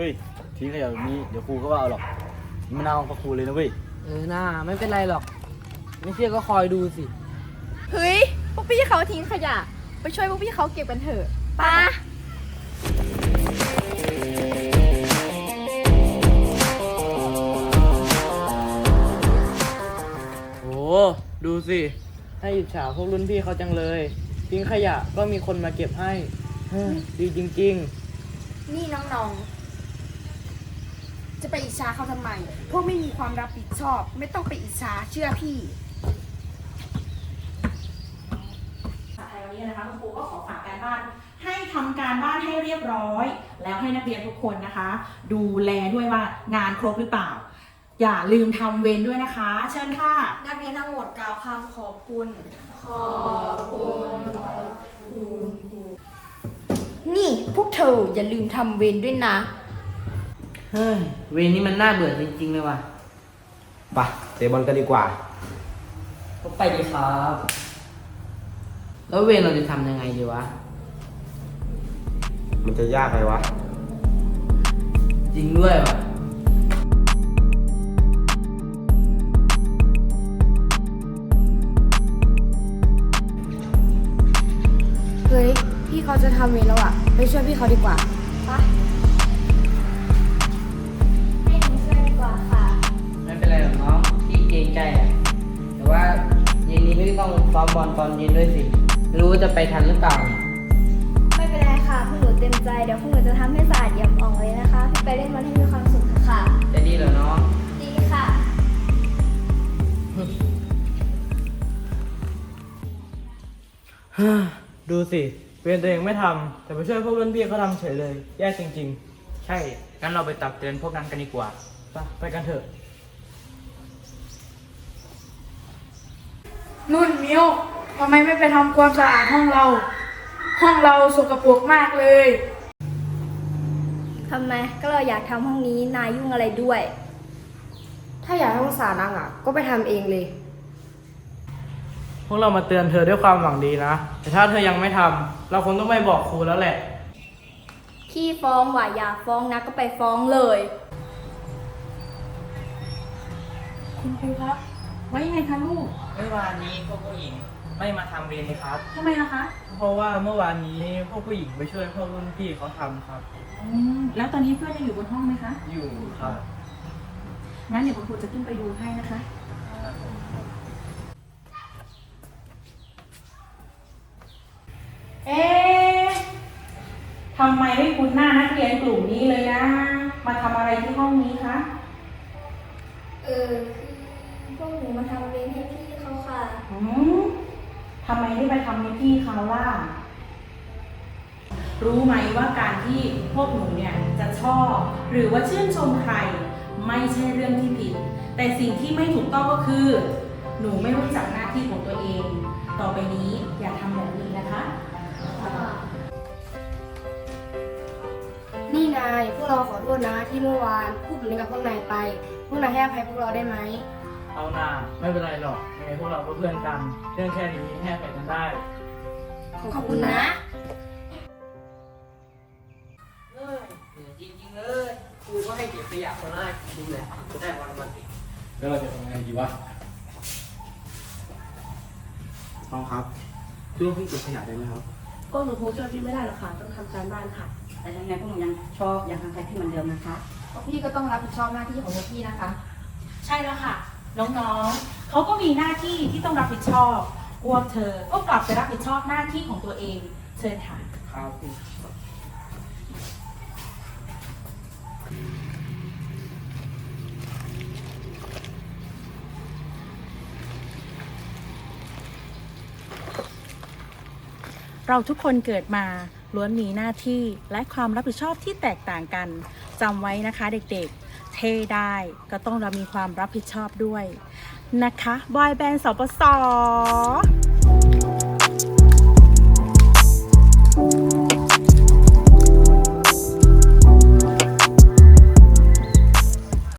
เฮ้ยทิ้งขยะแบบนี้เดี๋ยวครูก็ว่าเอาหรอกมันน่าเอาพระครูเลยนะเว้ยเออหน้าไม่เป็นไรหรอก ไม่เชื่อก็คอยดูสิ เฮ้ย พวกพี่เขาทิ้งขยะ ไปช่วยพวกพี่เขาเก็บกันเถอะไป้าโอ้ดูสิให้อิจฉาพวกรุ่นพี่เขาจังเลย ทิ้งขยะก็มีคนมาเก็บให้เฮ้ยดีจริงนี่น้องๆ จะไปอิจฉาเขาทำไม พวกไม่มีความรับผิดชอบ ไม่ต้องไปอิจฉาเชื่อพี่ภาษาไทยวันนี้นะคะคุณครูก็ขอฝากการบ้าน ให้ทำการบ้านให้เรียบร้อย แล้วให้นักเรียนทุกคนนะคะ ดูแลด้วยว่างานครบหรือเปล่า อย่าลืมทำเวรด้วยนะคะ เชิญค่ะ นักเรียนทั้งหมดกล่าวคำขอบคุณนี่พวกเธออย่าลืมทำเวรด้วยนะๆ เฮ้ยเวรนี้มันน่าเบื่อจริงๆเลยว่ะ ไปเตะบอลกันดีกว่า ก็ไปดีครับ แล้วเวรเราจะทำยังไงดีวะ มันจะยากไหมวะ จริงด้วยว่ะ เฮ้ย พี่เขาจะทำเวรแล้วอะ ไปช่วยพี่เขาดีกว่าให้ องพี่เกรงใจอะแต่ว่าเย็นนี้ไม่ต้องซ้อมบอลตอนเย็นด้วยสิไม่รู้ว่าจะไปทันหรือเปล่าเนี่ยไม่เป็นไรค่ะพวกหนูเต็มใจเดี๋ยวพวกหนูจะทำให้สะอาดเยี่ยมอ่องเลยนะคะพี่ไปเล่นมันให้มีความสุขค่ะ จะดีเหรอน้อง ดีค่ะ ดูสิเวรตัวเองไม่ทำแต่ไปช่วยพวกรุ่นพี่เขาทำเฉยเลย แย่จริงใช่ งั้นเราไปตักเตือนพวกนั้นกันดีกว่าๆไปไปกันเถอะ นุ่นมิวทำไมไม่ไปทำความสะอาดห้องเรา ห้องเราสกปรกมากเลย ทำไมก็เราอยากทำห้องนี้นายยุ่งอะไรด้วย ถ้าอยากให้ภาษานังอะ ก็ไปทำเองเลย พวกเรามาเตือนเธอด้วยความหวังดีนะ แต่ถ้าเธอยังไม่ทำเราคงต้องไปบอกครูแล้วแหละ ขี้ฟ้องว่าอยากฟ้องนะก็ไปฟ้องเลย คุณครูครับ ไว้ยังไงคะลูกเมื่อวานนี้พวกผู้หญิงไม่มาทำเวรเลยครับ ทำไมล่ะคะเพราะว่าเมื่อวานนี้พวกผู้หญิงไปช่วยพวกรุ่นพี่เขาทำครับ อืมแล้วตอนนี้เพื่อนยังอยู่บนห้องไหมคะอยู่ครับ งั้นเดี๋ยวคุณครูจะขึ้นไปดูให้นะคะ เอ๊ะทำไมไม่คุ้นหน้านักเรียนกลุ่มนี้เลยนะ มาทำอะไรที่ห้องนี้คะ เออ คือ พวกหนูมาทำเวรให้พี่เขาค่ะอืมทำไมไม่ไปทำให้พี่เขาล่ะ รู้ไหมว่าการที่พวกหนูเนี่ยจะชอบ หรือว่าชื่นชมใคร ไม่ใช่เรื่องที่ผิด แต่สิ่งที่ไม่ถูกต้องก็คือ หนูไม่รู้จักหน้าที่ของตัวเอง ต่อไปนี้อย่าทำแบบนี้นะคะนี่นายพวกเราขอโทษนะที่เมื่อวานพูดแบบนี้กับพวกนายไป พวกนายให้อภัยพวกเราได้ไหม เอาหน้าไม่เป็นไรหรอกยังไงพวกเราก็เพื่อนกัน เรื่องแค่นี้แค่ไปกันได้ ขอบคุณนะเฮ้ยจริงๆเลยครูก็ให้เก็บขยะคนแรกจริงเลยจะได้วันวันติแล้วเราจะทำยังไงดีวะน้องครับช่วยพี่เก็บขยะได้ไหมครับ ก็หนูคงช่วยพี่ไม่ได้หรอกค่ะ ต้องทำการบ้านค่ะ แต่ยังไงพวกหนูยังชอบยังทำแพ็คที่เหมือนเดิมนะคะ พี่ก็ต้องรับผิดชอบหน้าที่ของพวกพี่นะคะ ใช่แล้วค่ะ น้องๆเขาก็มีหน้าที่ที่ต้องรับผิดชอบพวกเธอก็กลับไปรับผิดชอบหน้าที่ของตัวเองเชิญค่ะครับเราทุกคนเกิดมา ล้วนมีหน้าที่และความรับผิดชอบที่แตกต่างกันจำไว้นะคะเด็กๆ เทได้ก็ต้องเรามีความรับผิดชอบด้วย นะคะ บอยแบนด์สปส